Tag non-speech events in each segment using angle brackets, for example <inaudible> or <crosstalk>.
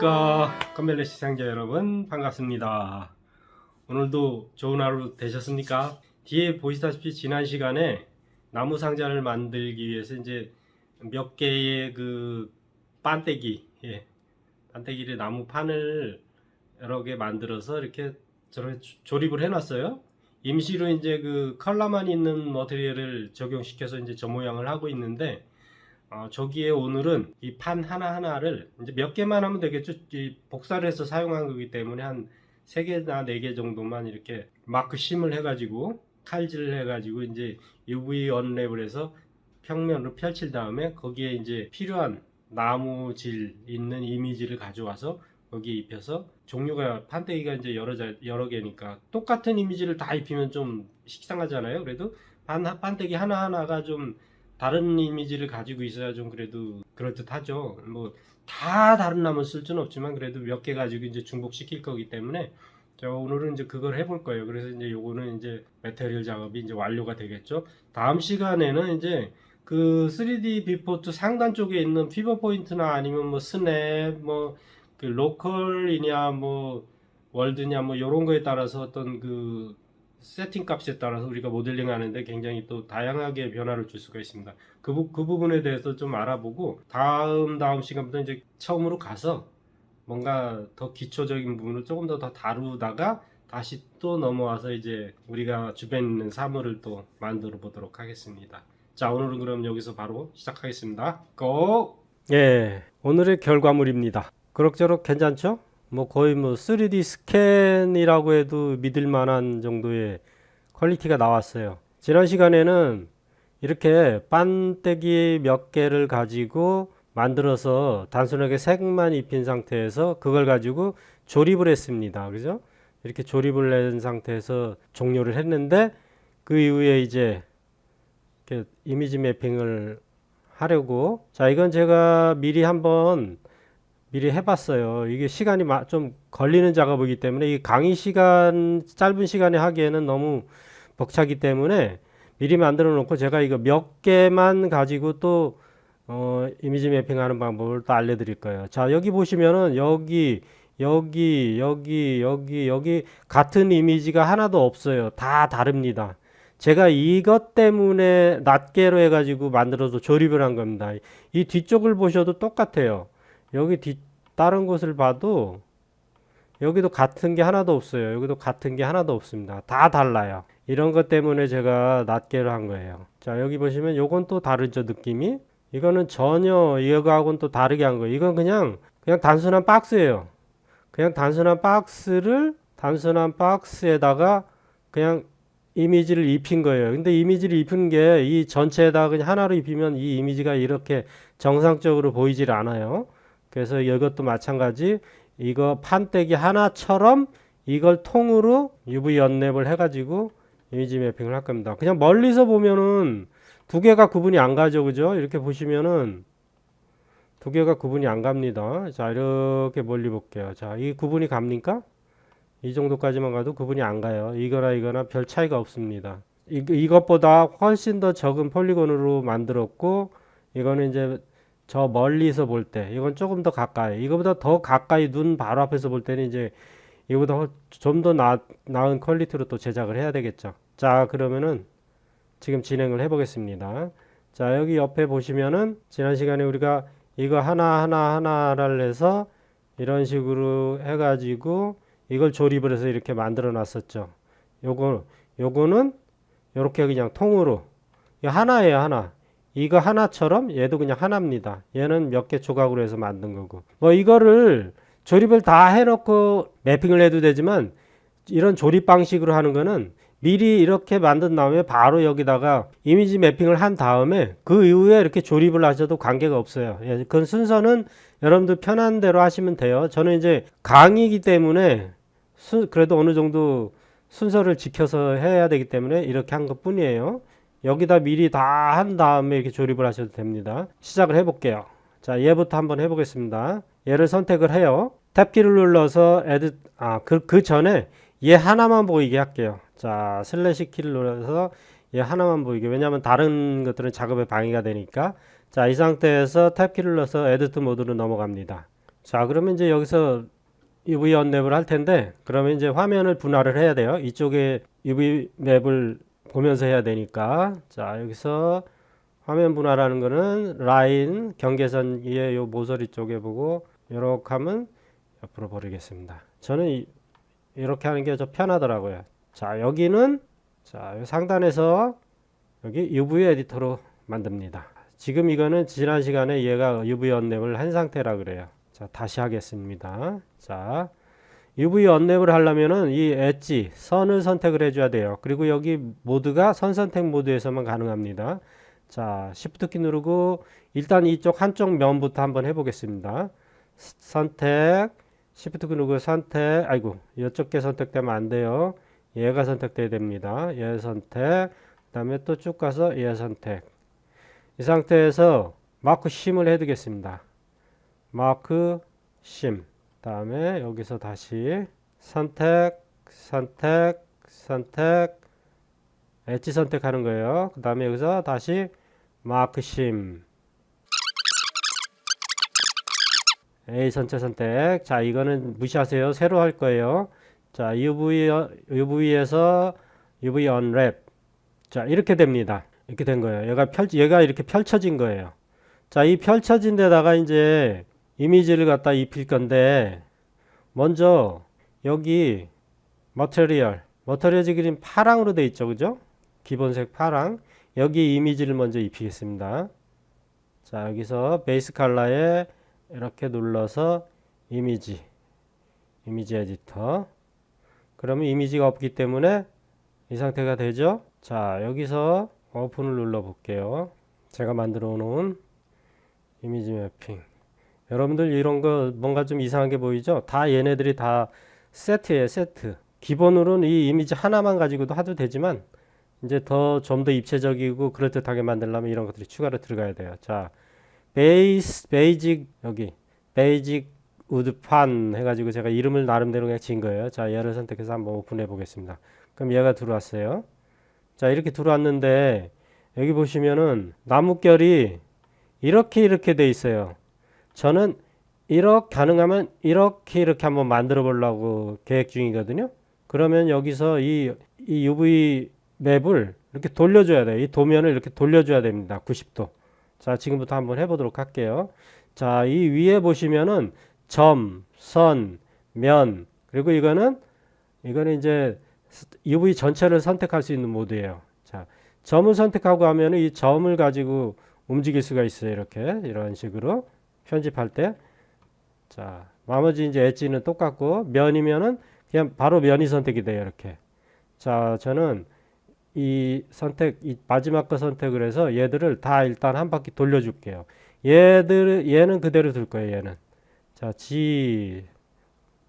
안녕하십니까. 컴벨레 시상자 여러분 반갑습니다. 오늘도 좋은 하루 되셨습니까? 뒤에 보시다시피 지난 시간에 나무 상자를 만들기 위해서 이제 몇 개의 그 반대기 예, 반대기를 나무 판을 여러 개 만들어서 이렇게 저렇게 조- 조립을 해 놨어요. 임시로 이제 그 컬러만 있는 머티리얼을 적용시켜서 이제 저 모양을 하고 있는데 어, 저기에 오늘은 이 판 하나하나를 이제 몇 개만 하면 되겠죠. 이 복사를 해서 사용한 거기 때문에 한세 개나 네개 정도만 이렇게 마크 심을 해가지고 칼질을 해가지고 이제 UV 언랩을 해서 평면으로 펼칠 다음에 거기에 이제 필요한 나무질 있는 이미지를 가져와서 거기에 입혀서 종류가 판때기가 이제 여러 자, 여러 개니까 똑같은 이미지를 다 입히면 좀 식상하잖아요. 그래도 판, 판때기 하나하나가 좀 다른 이미지를 가지고 있어야 좀 그래도 그럴듯하죠. 뭐 다 다른 나무 쓸 수는 없지만 그래도 몇 개 가지고 이제 중복시킬 거기 때문에 저 오늘은 이제 그걸 해볼 거예요. 그래서 이제 요거는 이제 메테리얼 작업이 이제 완료가 되겠죠. 다음 시간에는 이제 그 3D 비포트 상단 쪽에 있는 피버 포인트나 아니면 뭐 스냅 뭐 그 로컬이냐 뭐 월드냐 뭐 이런 거에 따라서 어떤 그 세팅 값에 따라서 우리가 모델링 하는데 굉장히 또 다양하게 변화를 줄 수가 있습니다. 그, 부, 그 부분에 대해서 좀 알아보고 다음 다음 시간부터 이제 처음으로 가서 뭔가 더 기초적인 부분을 조금 더, 더 다루다가 다시 또 넘어와서 이제 우리가 주변에 있는 사물을 또 만들어 보도록 하겠습니다. 자 오늘은 그럼 여기서 바로 시작하겠습니다. 고! 예, 오늘의 결과물입니다. 그럭저럭 괜찮죠? 뭐 거의 뭐 3D 스캔이라고 해도 믿을 만한 정도의 퀄리티가 나왔어요. 지난 시간에는 이렇게 반대기 몇 개를 가지고 만들어서 단순하게 색만 입힌 상태에서 그걸 가지고 조립을 했습니다. 그죠? 이렇게 조립을 낸 상태에서 종료를 했는데 그 이후에 이제 이미지 매핑을 하려고 자 이건 제가 미리 한번 미리 해봤어요. 이게 시간이 마- 좀 걸리는 작업이기 때문에 이 강의 시간 짧은 시간에 하기에는 너무 벅차기 때문에 미리 만들어 놓고 제가 이거 몇 개만 가지고 또 어, 이미지 매핑하는 방법을 또 알려드릴 거예요. 자 여기 보시면은 여기 여기 여기 여기 여기 같은 이미지가 하나도 없어요. 다 다릅니다. 제가 이것 때문에 낱개로 해가지고 만들어서 조립을 한 겁니다. 이 뒤쪽을 보셔도 똑같아요. 여기 뒤 다른 곳을 봐도 여기도 같은 게 하나도 없어요. 여기도 같은 게 하나도 없습니다. 다 달라요. 이런 것 때문에 제가 낱개로 한 거예요. 자, 여기 보시면 요건 또 다르죠, 느낌이? 이거는 전혀 이거하고는 또 다르게 한 거예요. 이건 그냥 그냥 단순한 박스예요. 그냥 단순한 박스를 단순한 박스에다가 그냥 이미지를 입힌 거예요. 근데 이미지를 입힌 게 이 전체에다가 그냥 하나로 입히면 이 이미지가 이렇게 정상적으로 보이질 않아요. 그래서 이것도 마찬가지 이거 판때기 하나처럼 이걸 통으로 UV 연랩을 해가지고 이미지 매핑을 할 겁니다. 그냥 멀리서 보면은 두 개가 구분이 안 가죠, 그죠? 이렇게 보시면은 두 개가 구분이 안 갑니다. 자, 이렇게 멀리 볼게요. 자, 이 구분이 갑니까? 이 정도까지만 가도 구분이 안 가요. 이거나 이거나 별 차이가 없습니다. 이, 이것보다 훨씬 더 적은 폴리곤으로 만들었고, 이거는 이제 저 멀리서 볼 때, 이건 조금 더 가까이, 이거보다 더 가까이 눈 바로 앞에서 볼 때는 이제 이거보다 좀 더 나은 퀄리티로 또 제작을 해야 되겠죠. 자, 그러면은 지금 진행을 해 보겠습니다. 자, 여기 옆에 보시면은 지난 시간에 우리가 이거 하나하나 하나를 해서 이런 식으로 해 가지고 이걸 조립을 해서 이렇게 만들어 놨었죠. 요거, 요거는 요렇게 그냥 통으로. 하나예요, 하나. 이거 하나처럼 얘도 그냥 하나입니다. 얘는 몇 개 조각으로 해서 만든 거고. 뭐 이거를 조립을 다 해놓고 매핑을 해도 되지만 이런 조립 방식으로 하는 거는 미리 이렇게 만든 다음에 바로 여기다가 이미지 매핑을 한 다음에 그 이후에 이렇게 조립을 하셔도 관계가 없어요. 예, 그 순서는 여러분들 편한 대로 하시면 돼요. 저는 이제 강의이기 때문에 수, 그래도 어느 정도 순서를 지켜서 해야 되기 때문에 이렇게 한 것 뿐이에요. 여기다 미리 다 한 다음에 이렇게 조립을 하셔도 됩니다. 시작을 해볼게요. 자, 얘부터 한번 해보겠습니다. 얘를 선택을 해요. 탭키를 눌러서 에드, 아, 그, 그 전에 얘 하나만 보이게 할게요. 자, 슬래시 키를 눌러서 얘 하나만 보이게. 왜냐하면 다른 것들은 작업에 방해가 되니까. 자, 이 상태에서 탭키를 눌러서 에디트 모드로 넘어갑니다. 자, 그러면 이제 여기서 UV 언랩을 할 텐데, 그러면 이제 화면을 분할을 해야 돼요. 이쪽에 UV 맵을 보면서 해야 되니까. 자, 여기서 화면 분할하는 거는 라인 경계선 위에 요 모서리 쪽에 보고 이렇게 하면 옆으로 버리겠습니다. 저는 이, 이렇게 하는 게좀 편하더라고요. 자, 여기는 자, 요 상단에서 여기 UV 에디터로 만듭니다. 지금 이거는 지난 시간에 얘가 UV 언랩을 한 상태라 그래요. 자, 다시 하겠습니다. 자, UV 언랩을 하려면은 이 엣지, 선을 선택을 해줘야 돼요. 그리고 여기 모드가 선 선택 모드에서만 가능합니다. 자, Shift 키 누르고 일단 이쪽 한쪽 면부터 한번 해보겠습니다. 스- 선택, Shift 키 누르고 선택, 아이고, 이쪽 게 선택되면 안 돼요. 얘가 선택돼야 됩니다. 얘 선택, 그 다음에 또 쭉 가서 얘 선택. 이 상태에서 마크 심을 해두겠습니다. 마크 심. 다음에 여기서 다시 선택, 선택, 선택, 엣지 선택하는 거예요. 그 다음에 여기서 다시 마크 심. A 전체 선택. 자, 이거는 무시하세요. 새로 할 거예요. 자, UV, UV에서 UV 언랩. 자, 이렇게 됩니다. 이렇게 된 거예요. 얘가 펼, 얘가 이렇게 펼쳐진 거예요. 자, 이 펼쳐진 데다가 이제 이미지를 갖다 입힐 건데, 먼저 여기 머터리얼, 머터리얼 그림 파랑으로 돼 있죠. 그죠? 기본색 파랑. 여기 이미지를 먼저 입히겠습니다. 자, 여기서 베이스 컬러에 이렇게 눌러서 이미지, 이미지 에디터. 그러면 이미지가 없기 때문에 이 상태가 되죠. 자, 여기서 오픈을 눌러 볼게요. 제가 만들어 놓은 이미지 매핑. 여러분들 이런 거 뭔가 좀 이상하게 보이죠? 다 얘네들이 다 세트예요, 세트. 기본으로는 이 이미지 하나만 가지고도 하도 되지만 이제 더 좀 더 입체적이고 그럴듯하게 만들려면 이런 것들이 추가로 들어가야 돼요. 자, 베이스 베이직 여기 베이직 우드판 해가지고 제가 이름을 나름대로 그냥 지은 거예요. 자, 얘를 선택해서 한번 오픈해 보겠습니다. 그럼 얘가 들어왔어요. 자, 이렇게 들어왔는데 여기 보시면은 나뭇결이 이렇게 이렇게 돼 있어요. 저는 이렇게 가능하면 이렇게 이렇게 한번 만들어 보려고 계획 중이거든요. 그러면 여기서 이, 이 UV 맵을 이렇게 돌려줘야 돼요. 이 도면을 이렇게 돌려줘야 됩니다. 90도. 자, 지금부터 한번 해보도록 할게요. 자, 이 위에 보시면은 점, 선, 면, 그리고 이거는, 이거는 이제 UV 전체를 선택할 수 있는 모드예요. 자, 점을 선택하고 하면은 이 점을 가지고 움직일 수가 있어요. 이렇게, 이런 식으로 편집할 때. 자, 나머지 이제 엣지는 똑같고, 면이면은 그냥 바로 면이 선택이 돼요. 이렇게. 자, 저는 이 선택, 이 마지막 거 선택을 해서 얘들을 다 일단 한 바퀴 돌려줄게요. 얘들, 얘는 그대로 둘 거예요, 얘는. 자, G,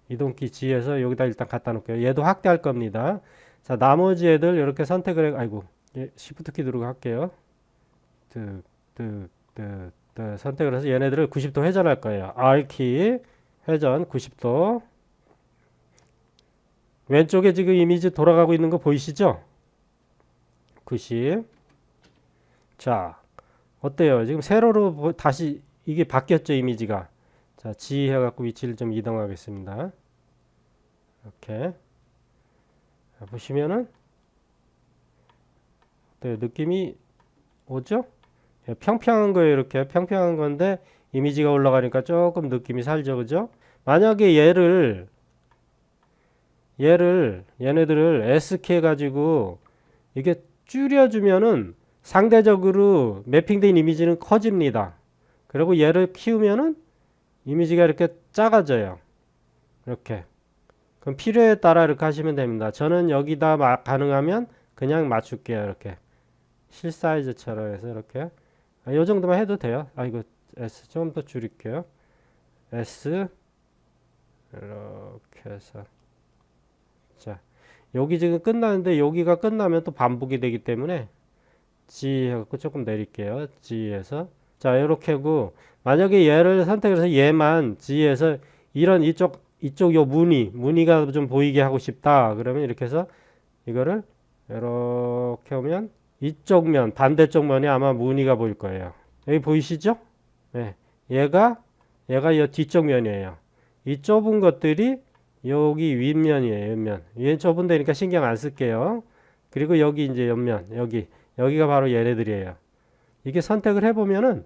이동키 G에서 여기다 일단 갖다 놓을게요. 얘도 확대할 겁니다. 자, 나머지 애들 이렇게 선택을 해, 아이고, 예, Shift 키 누르고 할게요. 득, 득, 득, 득, 선택을 해서 얘네들을 90도 회전할 거예요. R 키, 회전 90도. 왼쪽에 지금 이미지 돌아가고 있는 거 보이시죠? 90. 자, 어때요? 지금 세로로 보- 다시 이게 바뀌었죠, 이미지가. 자, G 해갖고 위치를 좀 이동하겠습니다. 이렇게. 자, 보시면은, 어때요? 느낌이 오죠? 예, 평평한 거예요, 이렇게. 평평한 건데, 이미지가 올라가니까 조금 느낌이 살죠, 그죠? 만약에 얘를, 얘를, 얘네들을 SK 해가지고, 이게 줄여주면은 상대적으로 매핑된 이미지는 커집니다. 그리고 얘를 키우면은 이미지가 이렇게 작아져요. 이렇게. 그럼 필요에 따라 이렇게 하시면 됩니다. 저는 여기다 마- 가능하면 그냥 맞출게요. 이렇게. 실 사이즈처럼 해서 이렇게. 아, 요 정도만 해도 돼요. 아, 이거 S 좀 더 줄일게요. S. 이렇게 해서. 자. 여기 지금 끝나는데 여기가 끝나면 또 반복이 되기 때문에 G 해갖고 조금 내릴게요. G에서 자 이렇게 하고 만약에 얘를 선택해서 얘만 G에서 이런 이쪽 이쪽 요 무늬 무늬가 좀 보이게 하고 싶다 그러면 이렇게 해서 이거를 이렇게 하면 이쪽 면 반대쪽 면이 아마 무늬가 보일 거예요. 여기 보이시죠? 네. 얘가 얘가 이 뒤쪽 면이에요. 이 좁은 것들이 여기 윗면이에요. 윗면. 얘 좁은 데니까 신경 안 쓸게요. 그리고 여기 이제 옆면, 여기 여기가 바로 얘네들이에요. 이게 선택을 해보면은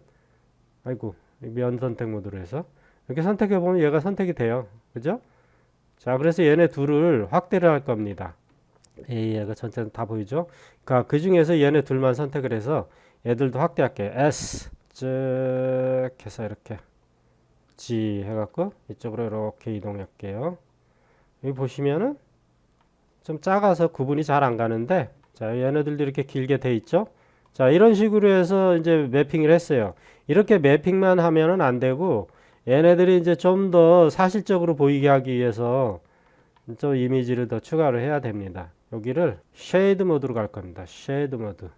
아이고 면 선택 모드로 해서 이렇게 선택해 보면 얘가 선택이 돼요. 그죠? 자, 그래서 얘네 둘을 확대를 할 겁니다. A, 얘가 전체 다 보이죠? 그러니까 그 중에서 얘네 둘만 선택을 해서 얘들도 확대할게요. S 쭉 해서 이렇게 G 해갖고 이쪽으로 이렇게 이동할게요. 여기 보시면은 좀 작아서 구분이 잘 안 가는데 자 얘네들도 이렇게 길게 돼 있죠. 자 이런 식으로 해서 이제 매핑을 했어요. 이렇게 매핑만 하면은 안 되고 얘네들이 이제 좀 더 사실적으로 보이게 하기 위해서 좀 이미지를 더 추가를 해야 됩니다. 여기를 쉐이드 모드로 갈 겁니다. 쉐이드 모드.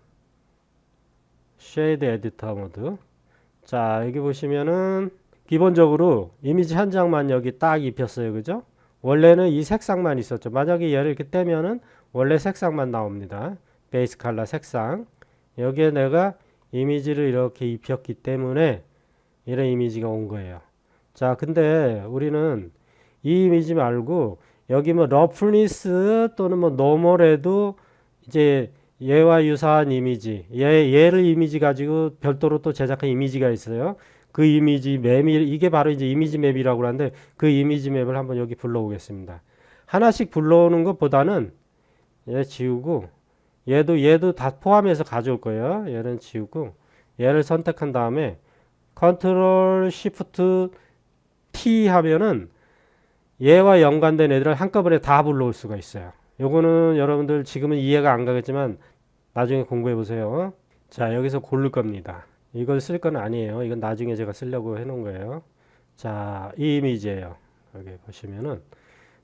쉐이드 에디터 모드. 자, 여기 보시면은 기본적으로 이미지 한 장만 여기 딱 입혔어요. 그죠? 원래는 이 색상만 있었죠. 만약에 얘를 이렇게 떼면은 원래 색상만 나옵니다. 베이스 컬러 색상. 여기에 내가 이미지를 이렇게 입혔기 때문에 이런 이미지가 온 거예요. 자, 근데 우리는 이 이미지 말고 여기 뭐 러프니스 또는 뭐 노멀에도 이제 얘와 유사한 이미지, 얘 얘를 이미지 가지고 별도로 또 제작한 이미지가 있어요. 그 이미지 맵이 이게 바로 이제 이미지 맵이라고 하는데 그 이미지 맵을 한번 여기 불러오겠습니다. 하나씩 불러오는 것보다는 얘 지우고 얘도 얘도 다 포함해서 가져올 거예요. 얘는 지우고 얘를 선택한 다음에 컨트롤 시프트 T 하면은 얘와 연관된 애들을 한꺼번에 다 불러올 수가 있어요. 요거는 여러분들 지금은 이해가 안 가겠지만 나중에 공부해 보세요. 자, 여기서 고를 겁니다. 이걸 쓸 건 아니에요. 이건 나중에 제가 쓰려고 해 놓은 거예요. 자, 이 이미지예요. 여기 보시면은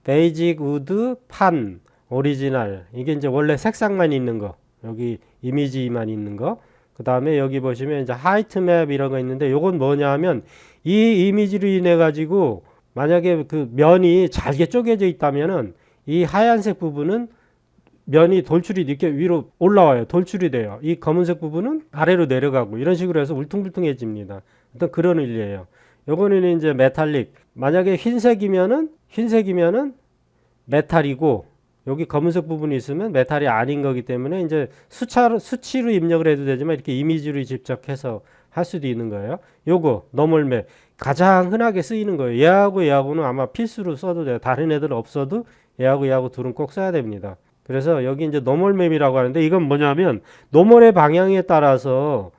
베이직 우드 판 오리지널 이게 이제 원래 색상만 있는 거. 여기 이미지만 있는 거. 그 다음에 여기 보시면 이제 하이트 맵 이런 거 있는데 요건 뭐냐 하면 이 이미지로 인해 가지고 만약에 그 면이 잘게 쪼개져 있다면은 이 하얀색 부분은 면이 돌출이 이렇게 위로 올라와요. 돌출이 돼요. 이 검은색 부분은 아래로 내려가고 이런 식으로 해서 울퉁불퉁해집니다. 어떤 그런 의미예요. 요거는 이제 메탈릭. 만약에 흰색이면은 흰색이면은 메탈이고 여기 검은색 부분이 있으면 메탈이 아닌 거기 때문에 이제 수차로 수치로 입력을 해도 되지만 이렇게 이미지로 직접 해서 할 수도 있는 거예요. 요거 너멀맵 가장 흔하게 쓰이는 거예요. 얘하고 얘하고는 아마 필수로 써도 돼요. 다른 애들 없어도 얘하고 얘하고 둘은 꼭 써야 됩니다. 그래서 여기 이제 노멀맵이라고 하는데 이건 뭐냐면 노멀의 방향에 따라서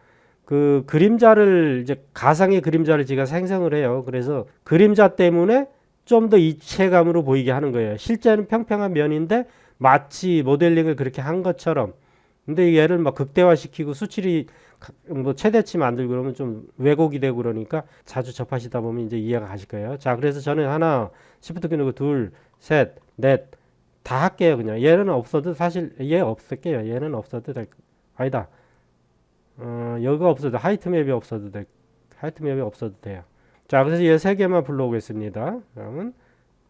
그 그림자를 이제 가상의 그림자를 제가 생성을 해요. 그래서 그림자 때문에 좀 더 입체감으로 보이게 하는 거예요. 실제는 평평한 면인데 마치 모델링을 그렇게 한 것처럼. 근데 얘를 막 극대화시키고 수치를 뭐 최대치 만들고 그러면 좀 왜곡이 되고 그러니까 자주 접하시다 보면 이제 이해가 가실 거예요. 자, 그래서 저는 하나, 시프트 누르고 둘, 셋, 넷, 다 할게요. 그냥 얘는 없어도 사실 얘 없을게요. 얘는 없어도 될 아니다. 어, 여기가 없어도 하이트 맵이 없어도 될 하이트 맵이 없어도 돼요. 자, 그래서 얘 세 개만 불러오겠습니다. 그러면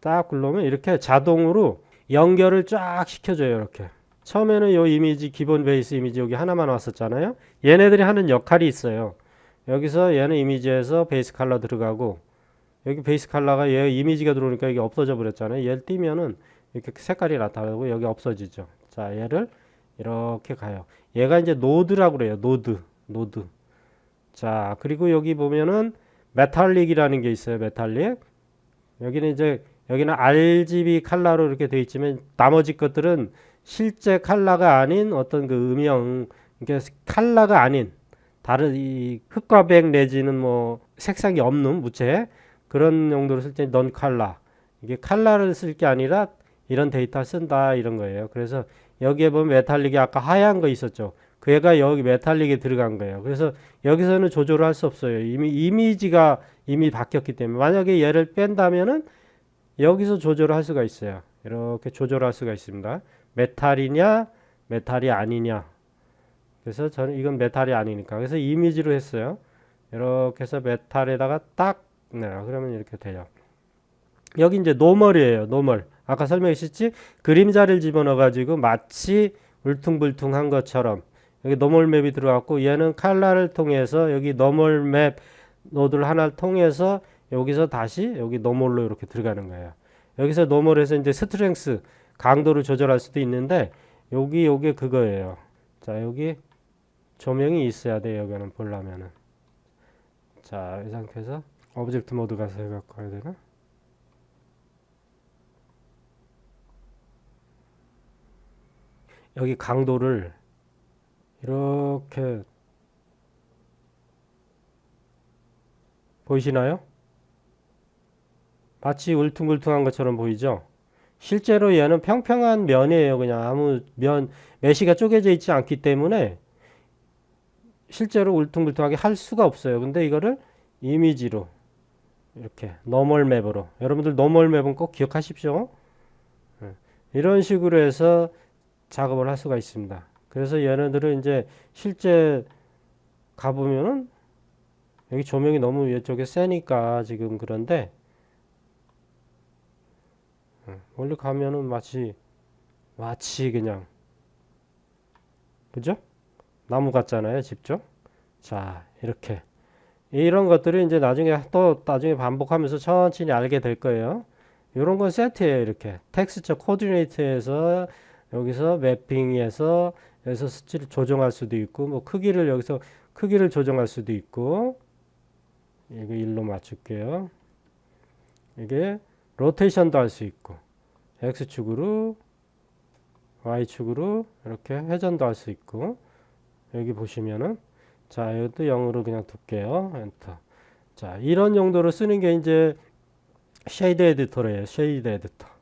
딱 불러오면 이렇게 자동으로 연결을 쫙 시켜줘요. 이렇게. 처음에는 요 이미지 기본 베이스 이미지 여기 하나만 왔었잖아요. 얘네들이 하는 역할이 있어요. 여기서 얘는 이미지에서 베이스 컬러 들어가고 여기 베이스 컬러가 얘 이미지가 들어오니까 이게 없어져 버렸잖아요. 얘를 띄면은 이렇게 색깔이 나타나고 여기 없어지죠. 자, 얘를 이렇게 가요. 얘가 이제 노드라고 그래요. 노드. 노드. 자, 그리고 여기 보면은 메탈릭이라는 게 있어요. 메탈릭. 여기는 이제 여기는 RGB 컬러로 이렇게 되어 있지만 나머지 것들은 실제 컬러가 아닌 어떤 그 음영 이게 컬러가 아닌 다른 이 흑과 백 내지는 뭐 색상이 없는 무채 그런 용도로 쓸 때넌 컬러 이게 컬러를 쓸 게 아니라 이런 데이터 쓴다 이런 거예요. 그래서 여기에 보면 메탈릭이 아까 하얀 거 있었죠. 그 애가 여기 메탈릭에 들어간 거예요. 그래서 여기서는 조절을 할 수 없어요. 이미 이미지가 이미 바뀌었기 때문에 만약에 얘를 뺀다면은 여기서 조절을 할 수가 있어요. 이렇게 조절할 수가 있습니다. 메탈이냐 메탈이 아니냐. 그래서 저는 이건 메탈이 아니니까 그래서 이미지로 했어요. 이렇게 해서 메탈에다가 딱 네, 그러면 이렇게 돼요. 여기 이제 노멀이에요. 노멀. 아까 설명했었지? 그림자를 집어넣어 가지고 마치 울퉁불퉁한 것처럼 여기 노멀 맵이 들어갔고 얘는 칼라를 통해서 여기 노멀 맵 노드를 하나를 통해서 여기서 다시 여기 노멀로 이렇게 들어가는 거예요. 여기서 노멀에서 이제 스트렝스 강도를 조절할 수도 있는데 여기 요게 그거예요. 자 여기 조명이 있어야 돼요. 여기는 보려면은 자 이 상태에서 오브젝트 모드 가서 해갖고 해야 되나? 여기 강도를 이렇게 보이시나요? 마치 울퉁불퉁한 것처럼 보이죠? 실제로 얘는 평평한 면이에요. 그냥 아무 면 메시가 쪼개져 있지 않기 때문에 실제로 울퉁불퉁하게 할 수가 없어요. 근데 이거를 이미지로 이렇게 노멀 맵으로 여러분들 노멀 맵은 꼭 기억하십시오. 예. 이런 식으로 해서 작업을 할 수가 있습니다. 그래서 얘네들은 이제 실제 가보면은 여기 조명이 너무 이쪽에 세니까 지금 그런데 응, 원래 가면은 마치 마치 그냥 그죠? 나무 같잖아요, 직접. 자, 이렇게 이런 것들을 이제 나중에 또 나중에 반복하면서 천천히 알게 될 거예요. 이런 건 세트예요, 이렇게 텍스처 코디네이트에서 여기서 매핑에서 여기서 수치를 조정할 수도 있고 뭐 크기를 여기서 크기를 조정할 수도 있고 이거 일로 맞출게요. 이게 로테이션도 할 수 있고 x축으로 y축으로 이렇게 회전도 할 수 있고 여기 보시면은 자 이것도 0으로 그냥 둘게요. 엔터. 자 이런 용도로 쓰는 게 이제 쉐이드 에디터래요. 쉐이드 에디터.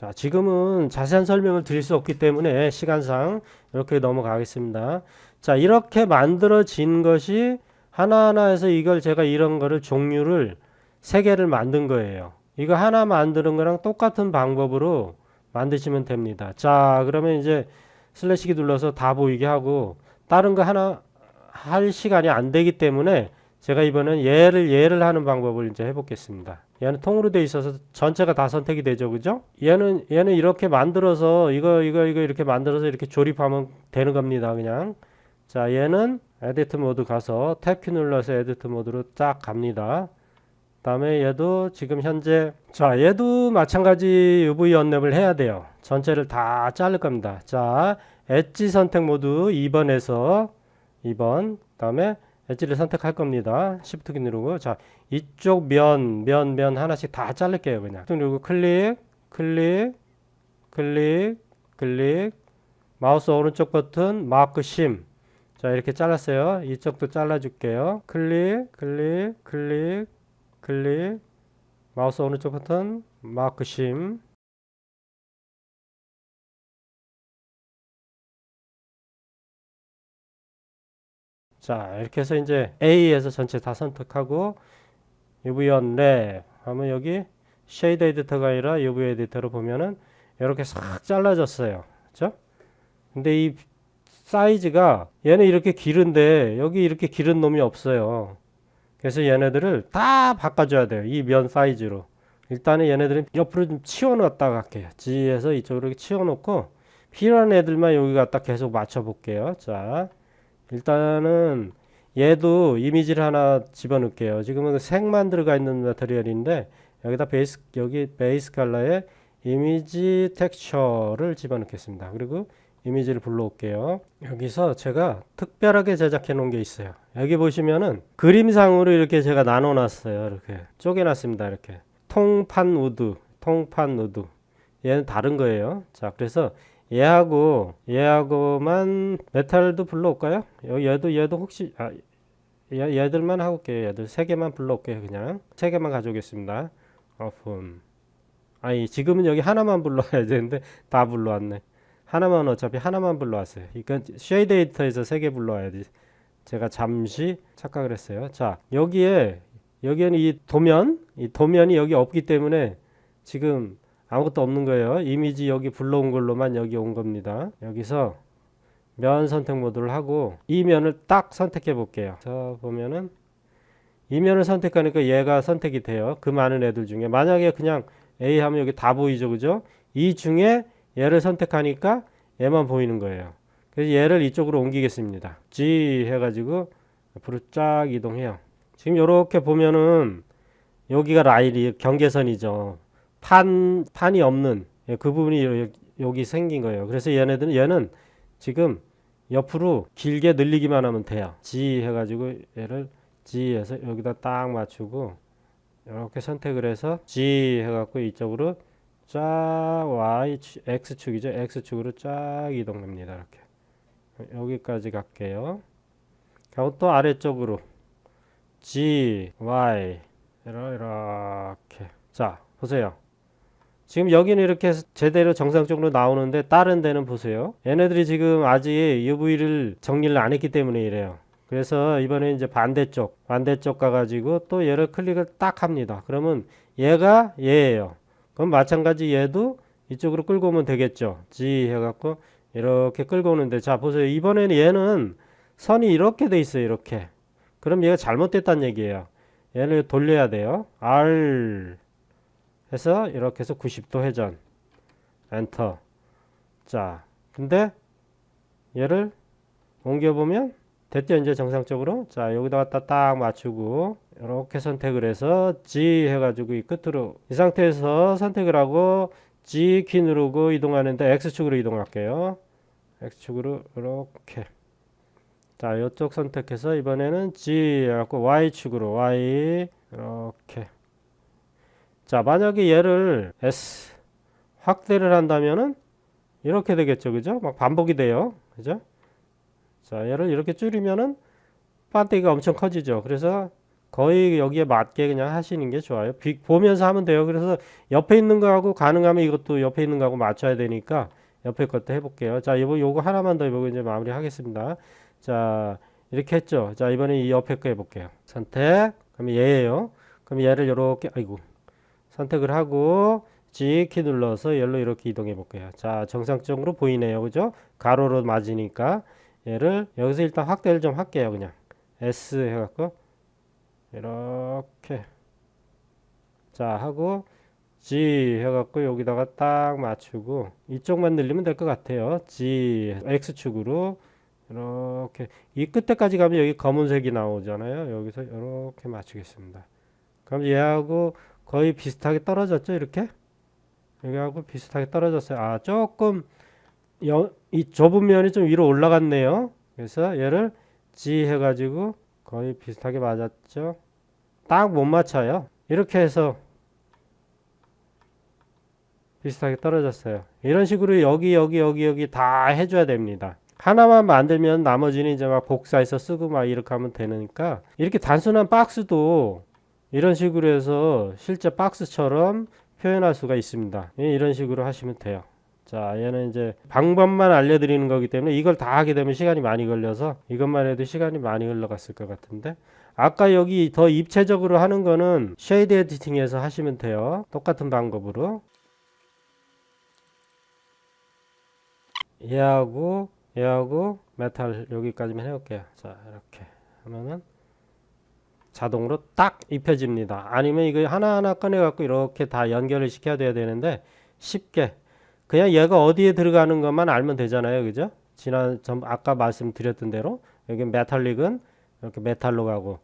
자, 지금은 자세한 설명을 드릴 수 없기 때문에 시간상 이렇게 넘어가겠습니다. 자, 이렇게 만들어진 것이 하나하나에서 이걸 제가 이런 거를 종류를 세 개를 만든 거예요. 이거 하나 만드는 거랑 똑같은 방법으로 만드시면 됩니다. 자, 그러면 이제 슬래시키 눌러서 다 보이게 하고 다른 거 하나 할 시간이 안 되기 때문에 제가 이번엔 얘를 얘를 하는 방법을 이제 해보겠습니다. 얘는 통으로 돼 있어서 전체가 다 선택이 되죠, 그죠? 얘는 얘는 이렇게 만들어서 이거 이거 이거 이렇게 만들어서 이렇게 조립하면 되는 겁니다, 그냥. 자, 얘는 에디트 모드 가서 탭키 눌러서 에디트 모드로 쫙 갑니다. 다음에 얘도 지금 현재 자 얘도 마찬가지 UV 연랩을 해야 돼요. 전체를 다 자를 겁니다. 자 엣지 선택 모드 2번에서 2번 다음에 엣지를 선택할 겁니다. Shift 키 누르고 자 이쪽 면, 면, 면 하나씩 다 자를게요. 그냥 누르고 클릭, 클릭, 클릭, 클릭 마우스 오른쪽 버튼 마크 심. 자 이렇게 잘랐어요. 이쪽도 잘라줄게요. 클릭, 클릭, 클릭, 클릭 마우스 오른쪽 버튼 마크 심. 자 이렇게 해서 이제 A에서 전체 다 선택하고 UV 언랩 하면 여기 쉐이드 에디터가 아니라 UV 에디터로 보면은 이렇게 싹 잘라졌어요. 그렇죠? 근데 이 사이즈가 얘는 이렇게 길은데 여기 이렇게 길은 놈이 없어요. 그래서 얘네들을 다 바꿔줘야 돼요. 이 면 사이즈로. 일단은 얘네들은 옆으로 좀 치워놨다 갈게요. G에서 이쪽으로 치워놓고 필요한 애들만 여기 갖다 계속 맞춰볼게요. 자, 일단은 얘도 이미지를 하나 집어넣을게요. 지금은 색만 들어가 있는 마테리얼인데 여기다 베이스 여기 베이스 컬러에 이미지 텍스처를 집어넣겠습니다. 그리고 이미지를 불러올게요. 여기서 제가 특별하게 제작해 놓은 게 있어요. 여기 보시면은 그림상으로 이렇게 제가 나눠 놨어요. 이렇게 쪼개 놨습니다. 이렇게 통판 우드, 통판 우드. 얘는 다른 거예요. 자, 그래서 얘하고 얘하고만 메탈도 불러올까요? 얘도 얘도 혹시 아, 얘, 얘들만 하고 올게요. 얘들 세 개만 불러올게요. 그냥 세 개만 가져오겠습니다. 오픈. 아니 지금은 여기 하나만 불러와야 되는데 <laughs> 다 불러왔네. 하나만 어차피 하나만 불러왔어요. 쉐이드 에디터에서 세 개 불러와야지. 제가 잠시 착각을 했어요. 자 여기에 여기에는 이 도면 이 도면이 여기 없기 때문에 지금 아무것도 없는 거예요. 이미지 여기 불러온 걸로만 여기 온 겁니다. 여기서 면 선택 모드를 하고 이 면을 딱 선택해 볼게요. 자 보면은 이 면을 선택하니까 얘가 선택이 돼요. 그 많은 애들 중에 만약에 그냥 A 하면 여기 다 보이죠, 그죠? 이 중에 얘를 선택하니까 얘만 보이는 거예요. 그래서 얘를 이쪽으로 옮기겠습니다. G 해가지고 앞으로 쫙 이동해요. 지금 이렇게 보면은 여기가 라인이 경계선이죠. 판 판이 없는 예, 그 부분이 여- 여기 생긴 거예요. 그래서 얘네들은 얘는 지금 옆으로 길게 늘리기만 하면 돼요. G 해가지고 얘를 G에서 여기다 딱 맞추고 이렇게 선택을 해서 G 해갖고 이쪽으로 쫙 Y 축- X 축이죠. X 축으로 쫙 이동됩니다. 이렇게 여기까지 갈게요. 그리고 또 아래쪽으로 G Y 이렇게 자 보세요. 지금 여기는 이렇게 제대로 정상적으로 나오는데 다른 데는 보세요. 얘네들이 지금 아직 UV를 정리를 안 했기 때문에 이래요. 그래서 이번에 이제 반대쪽, 반대쪽 가가지고 또 얘를 클릭을 딱 합니다. 그러면 얘가 얘예요. 그럼 마찬가지 얘도 이쪽으로 끌고 오면 되겠죠. G 해갖고 이렇게 끌고 오는데 자 보세요. 이번에는 얘는 선이 이렇게 돼 있어요. 이렇게. 그럼 얘가 잘못됐다는 얘기예요. 얘를 돌려야 돼요. R 해서 이렇게 해서 90도 회전. 엔터. 자 근데 얘를 옮겨보면 됐죠 이제 정상적으로? 자 여기다 갖다 딱 맞추고 이렇게 선택을 해서 G 해가지고 이 끝으로 이 상태에서 선택을 하고 G 키 누르고 이동하는데 X축으로 이동할게요. X축으로 이렇게. 자 이쪽 선택해서 이번에는 G 해갖고 Y축으로 Y 이렇게 자, 만약에 얘를 S 확대를 한다면은 이렇게 되겠죠. 그죠? 막 반복이 돼요. 그죠? 자, 얘를 이렇게 줄이면은 판때기가 엄청 커지죠. 그래서 거의 여기에 맞게 그냥 하시는 게 좋아요. 비, 보면서 하면 돼요. 그래서 옆에 있는 거하고 가능하면 이것도 옆에 있는 거하고 맞춰야 되니까 옆에 것도 해볼게요. 자, 이거 요거 하나만 더 해보고 이제 마무리 하겠습니다. 자, 이렇게 했죠. 자, 이번에 이 옆에 거 해볼게요. 선택. 그럼 얘예요. 그럼 얘를 이렇게 아이고 선택을 하고 G 키 눌러서 얘로 이렇게 이동해 볼게요. 자, 정상적으로 보이네요. 그죠? 가로로 맞으니까 얘를 여기서 일단 확대를 좀 할게요. 그냥 S 해갖고 이렇게 자 하고 G 해갖고 여기다가 딱 맞추고 이쪽만 늘리면 될 것 같아요. G X축으로 이렇게 이 끝에까지 가면 여기 검은색이 나오잖아요. 여기서 이렇게 맞추겠습니다. 그럼 얘하고 거의 비슷하게 떨어졌죠 이렇게? 여기하고 비슷하게 떨어졌어요. 아 조금 여, 이 좁은 면이 좀 위로 올라갔네요. 그래서 얘를 G 해가지고 거의 비슷하게 맞았죠. 딱 못 맞춰요. 이렇게 해서 비슷하게 떨어졌어요. 이런 식으로 여기 여기 여기 여기 다 해줘야 됩니다. 하나만 만들면 나머지는 이제 막 복사해서 쓰고 막 이렇게 하면 되니까 이렇게 단순한 박스도 이런 식으로 해서 실제 박스처럼 표현할 수가 있습니다. 예, 이런 식으로 하시면 돼요. 자, 얘는 이제 방법만 알려드리는 거기 때문에 이걸 다 하게 되면 시간이 많이 걸려서 이것만 해도 시간이 많이 흘러갔을 것 같은데 아까 여기 더 입체적으로 하는 거는 쉐이드 에디팅에서 하시면 돼요. 똑같은 방법으로 얘하고 얘하고 메탈 여기까지만 해볼게요. 자, 이렇게 하면은 자동으로 딱 입혀집니다. 아니면 이거 하나하나 꺼내갖고 이렇게 다 연결을 시켜야 돼야 되는데 쉽게 그냥 얘가 어디에 들어가는 것만 알면 되잖아요. 그죠? 지난 전 아까 말씀드렸던 대로 여기 메탈릭은 이렇게 메탈로 가고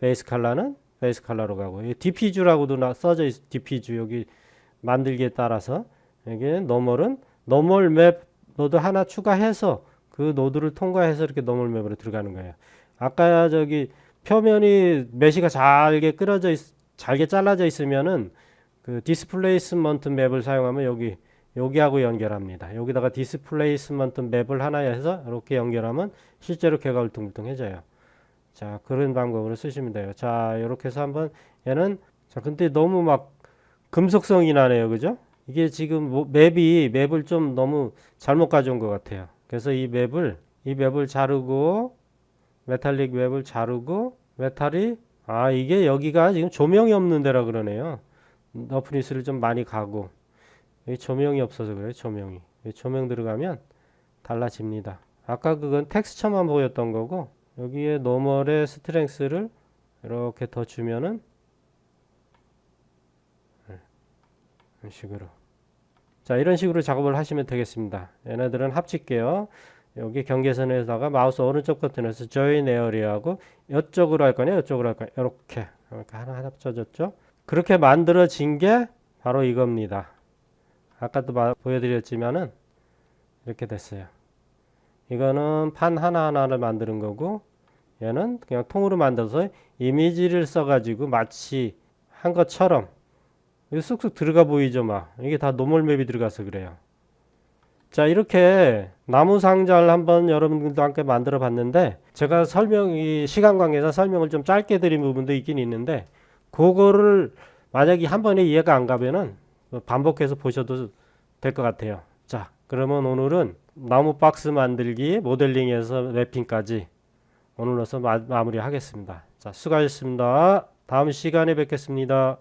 베이스 칼라는 베이스 칼라로 가고 이 디피주라고도 나 써져 있 디피주 여기 만들기에 따라서 여기는 노멀은 노멀 맵 노드 하나 추가해서 그 노드를 통과해서 이렇게 노멀 맵으로 들어가는 거예요. 아까 저기 표면이 메시가 잘게 끌어져 있, 잘게 잘라져 있으면은 그 디스플레이스먼트 맵을 사용하면 여기 여기하고 연결합니다. 여기다가 디스플레이스먼트 맵을 하나 해서 이렇게 연결하면 실제로 걔가 울퉁불퉁해져요. 자 그런 방법으로 쓰시면 돼요. 자 이렇게 해서 한번 얘는 자 근데 너무 막 금속성이 나네요, 그죠? 이게 지금 뭐 맵이 맵을 좀 너무 잘못 가져온 것 같아요. 그래서 이 맵을 이 맵을 자르고 메탈릭 웹을 자르고 메탈이 아 이게 여기가 지금 조명이 없는 데라 그러네요. 너프니스를 좀 많이 가고 여기 조명이 없어서 그래요. 조명이 조명 들어가면 달라집니다. 아까 그건 텍스처만 보였던 거고 여기에 노멀의 스트렝스를 이렇게 더 주면은 네, 이런 식으로 자 이런 식으로 작업을 하시면 되겠습니다. 얘네들은 합칠게요. 여기 경계선에다가 마우스 오른쪽 버튼에서 join area하고 이쪽으로 할 거냐 이쪽으로 할 거냐. 이렇게. 이렇게 하나 합쳐졌죠? 그렇게 만들어진 게 바로 이겁니다. 아까도 마- 보여드렸지만은 이렇게 됐어요. 이거는 판 하나하나를 만드는 거고 얘는 그냥 통으로 만들어서 이미지를 써가지고 마치 한 것처럼. 쑥쑥 들어가 보이죠 막. 이게 다 노멀맵이 들어가서 그래요 자 이렇게 나무 상자를 한번 여러분들과 함께 만들어 봤는데 제가 설명 이 시간 관계상 설명을 좀 짧게 드린 부분도 있긴 있는데 그거를 만약에 한 번에 이해가 안 가면은 반복해서 보셔도 될 것 같아요. 자 그러면 오늘은 나무 박스 만들기 모델링에서 랩핑까지 오늘로서 마, 마무리하겠습니다. 자 수고하셨습니다. 다음 시간에 뵙겠습니다